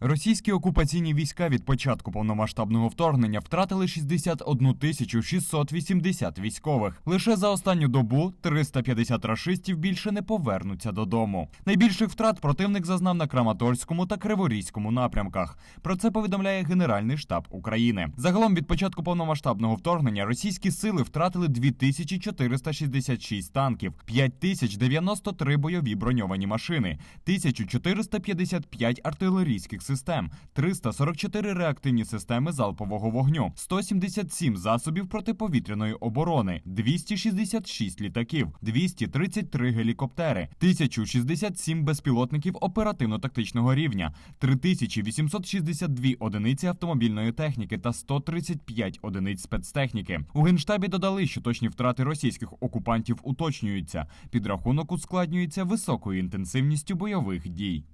Російські окупаційні війська від початку повномасштабного вторгнення втратили 61 тисячу 680 військових. Лише за останню добу 350 рашистів більше не повернуться додому. Найбільших втрат противник зазнав на Краматорському та Криворізькому напрямках. Про це повідомляє Генеральний штаб України. Загалом від початку повномасштабного вторгнення російські сили втратили 2466 танків, 5093 бойові броньовані машини, 1455 артилерійських систем, 344 реактивні системи залпового вогню, 177 засобів протиповітряної оборони, 266 літаків, 233 гелікоптери, 1067 безпілотників оперативно-тактичного рівня, 3862 одиниці автомобільної техніки та 135 одиниць спецтехніки. У генштабі додали, що точні втрати російських окупантів уточнюються. Підрахунок ускладнюється високою інтенсивністю бойових дій.